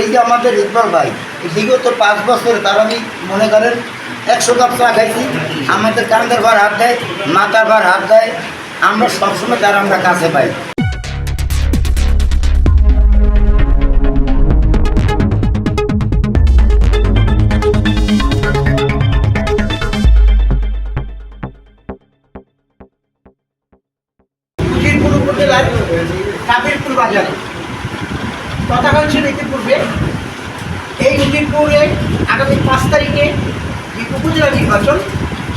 এই যে আমাদের ইকবাল ভাই, বিগত পাঁচ বছরে তার আমি মনে করেন একশো কাপ চা খাইছি। আমাদের কান্দার ঘর হাত দেয় মাথার ঘর হাত দেয়। আমরা সবসময় তার আমরা কাছে পাই। তারিখে উপজেলা নির্বাচন।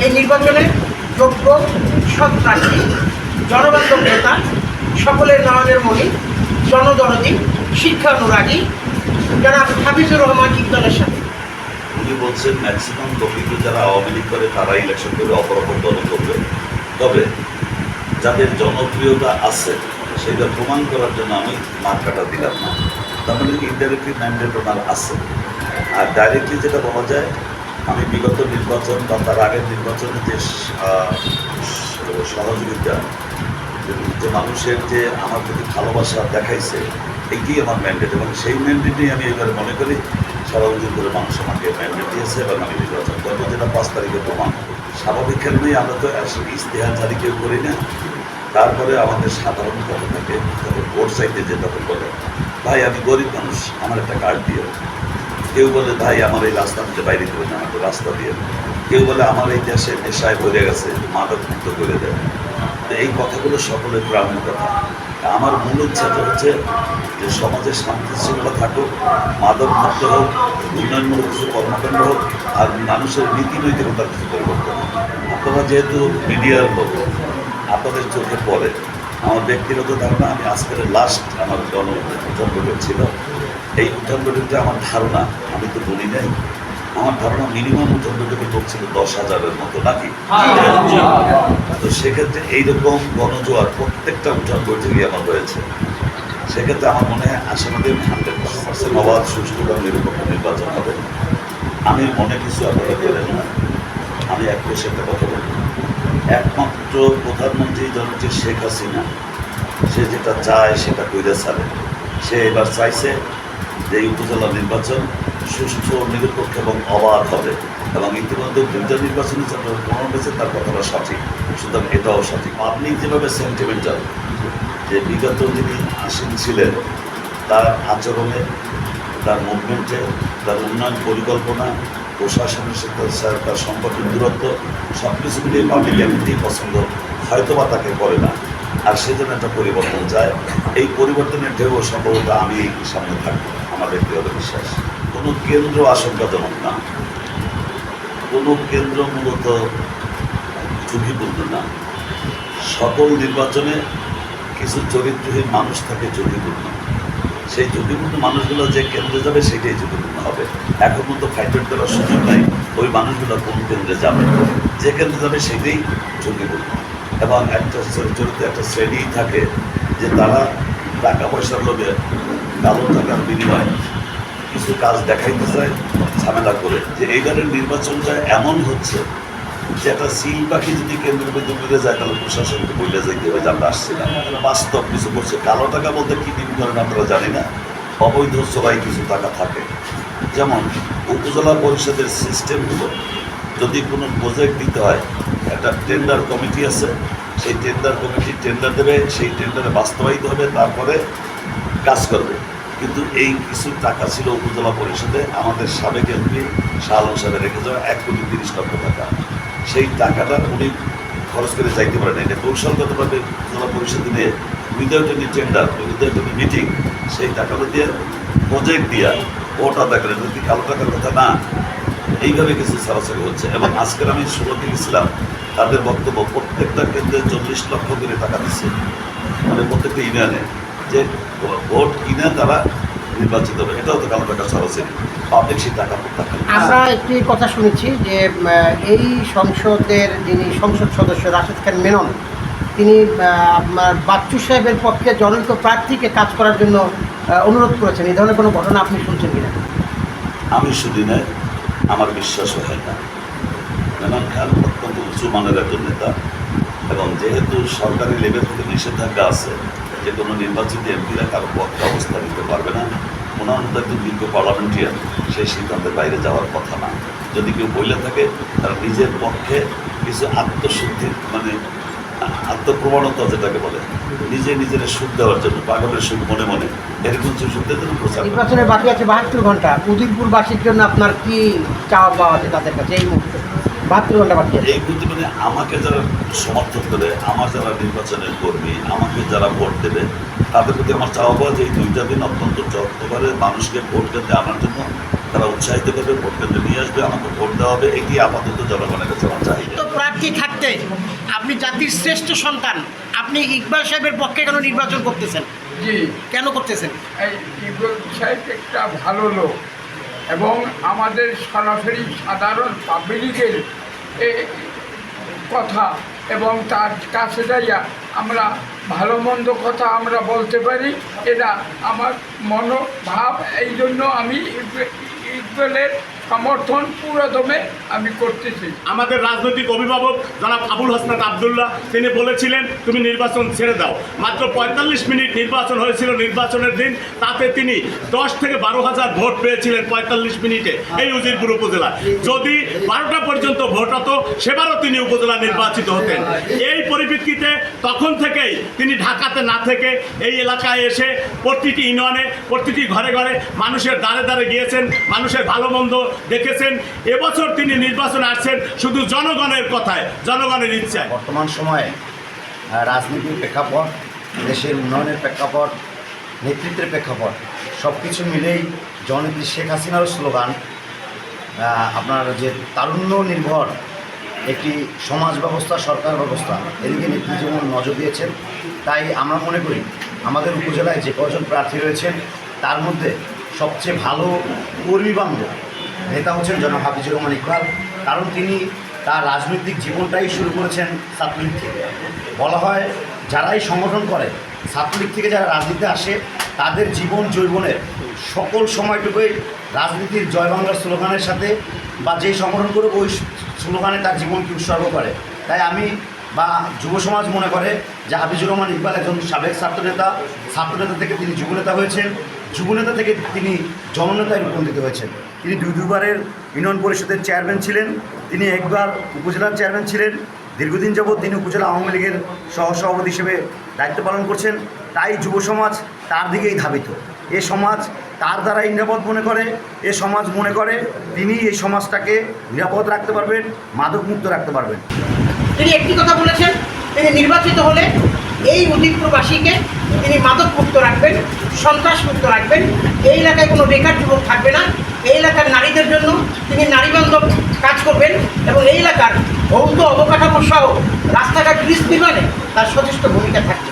এই নির্বাচনে যোগ্য সৎ প্রার্থী, জনবান্ধব নেতা, সকলের নামাজের মণি জনদরদি শিক্ষা অনুরাগী জনাব হাফিজুর রহমান ইকবালের সাথে। উনি বলছেন ম্যাক্সিমাম লোকগুলো যারা আওয়ামী লীগ করে তারা ইলেকশন করে অপরাপর দল করবে। তবে যাদের জনপ্রিয়তা আছে, সেটা প্রমাণ করার জন্য আমি মার্কাটা দিলাম না। তার মানে ইনডাইরেক্টলি ম্যান্ডেট আছে। আর ডাইরেক্টলি যেটা বলা যায়, আমি বিগত নির্বাচন বা তার আগের নির্বাচনে যে সহযোগিতা, যে মানুষের যে আমার প্রতি ভালোবাসা দেখাইছে এইটি আমার ম্যান্ডেট এবং সেই ম্যান্ডেটেই আমি এবারে মনে করি সারা উজুর করে মানুষ আমাকে ম্যান্ডেট দিয়েছে এবং আমি নির্বাচন করব, যেটা পাঁচ তারিখে প্রমাণ স্বাভাবিক কারণেই আমরা তো ইস্তেহার জারি কেউ করি না। তারপরে আমাদের সাধারণ কথা থাকে ভোট চাইতে যে তখন বলে, ভাই, আমি গরিব মানুষ, আমার একটা কার্ড দিও। কেউ বলে, ভাই, আমার এই রাস্তা থেকে বাইরে করে না আমাকে রাস্তা দিয়ে কেউ বলে, আমার এই দেশে নেশায় ভরে গেছে মাদক মুক্ত করে দেয় তো এই কথাগুলো সকলের গ্রামের কথা। আমার মূল ইচ্ছাটা হচ্ছে যে সমাজে শান্তি শৃঙ্খলা থাকুক, মাদক মুক্ত হোক, উন্নয়নমূলক কিছু কর্মকাণ্ড হোক, আর মানুষের নীতি নৈতিকতার কিছু পরিবর্তন হোক। আপনারা যেহেতু মিডিয়ার লোক, আপনাদের চোখে পড়ে। আমার ব্যক্তিগত ধারণা, আমি আজকের লাস্ট আমার জন উঠান বৈঠক ছিল। এই উঠান আমার ধারণা, আমি তো বলি নাই, আমার ধারণা মিনিমাম উঠান বৈঠকে ছিল দশ হাজারের মতো, নাকি? তো সেক্ষেত্রে এইরকম গণজোয়ার প্রত্যেকটা উঠান বৈঠকই আমার রয়েছে। সেক্ষেত্রে আমার মনে হয় আসামাদের হান্ড্রেড পার্সেন্ট অবাধ সুষ্ঠু এবং নিরপেক্ষ নির্বাচন হবে। আমি মনে কিছু আপনারা করেন না। আমি এক একটা কথা বলি। একমাত্র প্রধানমন্ত্রী জনটি শেখ হাসিনা, সে যেটা চায় সেটা কইরে ছাড়ে। সে এবার চাইছে যে উপজেলা নির্বাচন সুষ্ঠু নিরপেক্ষ এবং অবাধ হবে এবং ইতিমধ্যে দুইটা নির্বাচনে যারা প্রমাণ হয়েছে তার কথাটা সঠিক। সুতরাং এটাও সঠিক। আপনি যেভাবে সেন্টিমেন্টাল যে বিগত যিনি আসীন ছিলেন, তার আচরণে, তার মুভমেন্টে তার উন্নয়ন পরিকল্পনা, প্রশাসনের সাথে তার সম্পর্কের দূরত্ব সব কিছু মিলিয়ে পাবলিক এমনিতেই পছন্দ হয়তো বা তাকে করে না। আর সেজন্য একটা পরিবর্তন চায় এই পরিবর্তনের ঢেউ সম্ভবত আমি সামনে থাকব। আমার ব্যক্তিগত বিশ্বাস, কোনো কেন্দ্র আশঙ্কাজনক না। কোনো কেন্দ্র মূলত ঝুঁকিপূর্ণ না। সকল নির্বাচনে কিছু চরিত্রহীন মানুষ থাকে ঝুঁকিপূর্ণ। সেই ঝুঁকিপূর্ণ মানুষগুলো যে কেন্দ্রে যাবে সেটাই ঝুঁকিপূর্ণ হবে। এখন মতো ফাইটার করার সুযোগ নাই, ওই মানুষগুলো কোন কেন্দ্রে যাবে? যে কেন্দ্রে যাবে সেটাই ঝুঁকিপূর্ণ। এবং একটা চরিত্র একটা শ্রেণি থাকে যে তারা টাকা পয়সার লোভে কালো টাকার বিনিময়ে কিছু কাজ দেখাইতে চায়, ঝামেলা করে। যে এইবারের নির্বাচনটা এমন হচ্ছে যে একটা সিল পাখি যদি কেন্দ্রের মধ্যে মিলে যায়, তাহলে প্রশাসনকে বইলে যাইতে হবে আমরা আসছি না। বাস্তব কিছু করছে। কালো টাকা বলতে কী দিন করেন আমরা জানি না। অবৈধ সবাই কিছু টাকা থাকে। যেমন উপজেলা পরিষদের সিস্টেমগুলো, যদি কোনো প্রজেক্ট দিতে হয়, একটা টেন্ডার কমিটি আছে, সেই টেন্ডার কমিটি টেন্ডার দেবে, সেই টেন্ডারে বাস্তবায়িত হবে, তারপরে কাজ করবে। কিন্তু এই কিছু টাকা ছিল উপজেলা পরিষদে, আমাদের সাবেক এমপি শাহ আলম সাহেব রেখে যাওয়া এক কোটি তিরিশ লক্ষ টাকা। সেই টাকাটা উনি খরচ করে যাইতে পারেন এটা কৌশলগতভাবে উপজেলা পরিষদে নিয়ে without any tender without any meeting সেই টাকাটা দিয়ে প্রজেক্ট দিয়া ওটা দেখলেন যদি কালো টাকার কথা? না। এইভাবে কিছু সরাসরি হচ্ছে। এবং আজকের আমি শুরুতে গেছিলাম। তাদের বক্তব্য প্রত্যেকটা কেন্দ্রে চল্লিশ লক্ষ করে টাকা দিচ্ছে। মানে প্রত্যেকটা ইউনিয়নে। যে ভোট কিনে তারা নির্বাচিত হবে। এটাও তো কালো টাকা সরাসরি পাবলিক সেই টাকা আমরা একটি কথা শুনেছি যে এই সংসদের যিনি সংসদ সদস্য রাশেদ খান মেনন তিনি আপনার বাচ্চু সাহেবের পক্ষে জনৈক প্রার্থীকে কাজ করার জন্য অনুরোধ করেছেন। এই ধরনের কোনো ঘটনা আপনি শুনছেন কিনা? আমি শুধু নয় আমার বিশ্বাসও হয় না। মেনন খান অত্যন্ত উঁচু মানের একজন নেতা এবং যেহেতু সরকারি লেভেল থেকে নিষেধাজ্ঞা আছে যে কোনো নির্বাচিত এমপিরা কারও পক্ষে অবস্থা নিতে পারবে না। ওনার মতো একজন বিজ্ঞ পার্লামেন্টারিয়ান। সেই সিদ্ধান্তের বাইরে যাওয়ার কথা না। যদি কেউ বলে থাকে, তারা নিজের পক্ষে কিছু আত্মশুদ্ধি মানে আত্মপ্রবণতা যেটাকে বলে, নিজে নিজের সুখ দেওয়ার জন্য, পাগলের সুখ মনে মনে, এরকম সুখদের জন্য প্রচার নির্বাচনের বাকি আছে বাহাত্তর ঘণ্টা। উদিরপুরবাসীর জন্য আপনার কি চাওয়া পাওয়া আছে তাদের কাছে এই মুহূর্তে? বাহাত্তর ঘণ্টা বাকি এই বুদ্ধি মানে আমাকে যারা সমর্থন করে আমার যারা নির্বাচনের কর্মী আমাকে যারা ভোট দেবে তাদের প্রতি আমার চাওয়া পাওয়া যে এই দুইটা দিন অত্যন্ত যত্ন করে মানুষকে ভোট কেন্দ্রে আনার জন্য তারা উৎসাহিত করবে ভোট কেন্দ্রে নিয়ে আসবে আমাকে ভোট দেওয়া হবে এটি আপাতত জনগণের কাছে আমার চাহিদা। তো প্রার্থী থাকতে আপনি জাতির শ্রেষ্ঠ সন্তান আপনি ইকবাল সাহেবের পক্ষে কেন নির্বাচন করতেছেন? জি। কেন করতেছেন? এই ইবরুল সাহেব একটা ভালো লোক এবং আমাদের সরাসরি সাধারণ পাবলিকের কথা এবং তার কাছে যাইয়া আমরা ভালো মন্দ কথা আমরা বলতে পারি, এটা আমার মনোভাব এই জন্য আমি ইকবালের সমর্থন পুরোদমে আমি করতেছি। আমাদের রাজনৈতিক অভিভাবক জনাব আবুল হাসনাত আবদুল্লাহ, তিনি বলেছিলেন, তুমি নির্বাচন ছেড়ে দাও। মাত্র পঁয়তাল্লিশ মিনিট নির্বাচন হয়েছিল নির্বাচনের দিন। তাতে তিনি দশ থেকে বারো হাজার ভোট পেয়েছিলেন পঁয়তাল্লিশ মিনিটে এই উজিরপুর উপজেলা যদি বারোটা পর্যন্ত ভোট হতো, সেবারও তিনি উপজেলা নির্বাচিত হতেন। এই পরিপ্রেক্ষিতে তখন থেকেই তিনি ঢাকাতে না থেকে এই এলাকায় এসে প্রতিটি ইউনিয়নে, প্রতিটি ঘরে ঘরে মানুষের দ্বারে দ্বারে গিয়েছেন, মানুষের ভালো মন্দ দেখেছেন, এবছর তিনি নির্বাচনে আসছেন শুধু জনগণের কথায়, জনগণের ইচ্ছায়। বর্তমান সময়ে রাজনীতির প্রেক্ষাপট, দেশের উন্নয়নের প্রেক্ষাপট, নেতৃত্বের প্রেক্ষাপট সব কিছু মিলেই জননেত্রী শেখ হাসিনার স্লোগান আপনার যে তারুণ্য নির্ভর একটি সমাজ ব্যবস্থা, সরকার ব্যবস্থা, এদিকে নেত্রী যেমন নজর দিয়েছেন, তাই আমরা মনে করি আমাদের উপজেলায় যে কজন প্রার্থী রয়েছেন, তার মধ্যে সবচেয়ে ভালো কর্মী বান্ধব নেতা হচ্ছেন জনাব হাফিজুর রহমান ইকবাল। কারণ তিনি তার রাজনৈতিক জীবনটাই শুরু করেছেন ছাত্রলীগ থেকে। বলা হয়, যারাই সংগঠন করে, ছাত্রলীগ থেকে যারা রাজনীতিতে আসে, তাদের জীবন যৌবনের সকল সময়টুকুই রাজনীতির জয় বাংলার স্লোগানের সাথে বা যেই সংগঠন করে ওই স্লোগানে তার জীবনকে উৎসর্গ করে। তাই আমি বা যুব সমাজ মনে করে যে হাফিজুর রহমান ইকবাল একজন সাবেক ছাত্রনেতা। ছাত্রনেতা থেকে তিনি যুবনেতা হয়েছেন। যুবনেতা থেকে তিনি জননেতায় রূপান্তরিত হয়েছেন। তিনি দুই দুবারের ইউনিয়ন পরিষদের চেয়ারম্যান ছিলেন। তিনি একবার উপজেলার চেয়ারম্যান ছিলেন। দীর্ঘদিন যাবৎ তিনি উপজেলা আওয়ামী লীগের সহসভাপতি হিসেবে দায়িত্ব পালন করছেন। তাই যুব সমাজ তার দিকেই ধাবিত। এ সমাজ তার দ্বারাই নিরাপদ মনে করে। এ সমাজ মনে করে তিনি এই সমাজটাকে নিরাপদ রাখতে পারবেন, মাদকমুক্ত রাখতে পারবেন। তিনি একটি কথা বলেছেন, তিনি নির্বাচিত হলে এই উদিতপুরবাসীকে তিনি মাদক মুক্ত রাখবেন সন্ত্রাস মুক্ত রাখবেন। এই এলাকায় কোনো বেকার যুবক থাকবে না। এই এলাকার নারীদের জন্য তিনি নারী বান্ধব কাজ করবেন এবং এই এলাকার ভৌত অবকাঠামো সহ রাস্তাঘাট ব্রিজ নির্মাণে তার যথেষ্ট ভূমিকা থাকবে।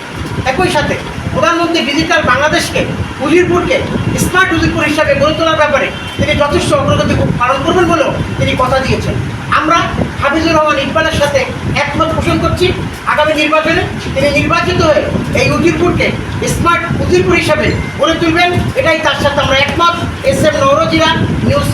একই সাথে প্রধানমন্ত্রী ডিজিটাল বাংলাদেশকে উজিরপুরকে স্মার্ট উজিরপুর হিসাবে গড়ে তোলার ব্যাপারে তিনি যথেষ্ট অগ্রগতি পালন করবেন বলেও তিনি কথা দিয়েছেন। আমরা হাফিজুর রহমান ইকবালের সাথে একমত পোষণ করছি, আগামী নির্বাচনে তিনি নির্বাচিত হয়ে এই উদিরপুরকে স্মার্ট উদিরপুর হিসাবে গড়ে তুলবেন। এটাই তার সাথে আমরা একমত। S M নৌরজিরা news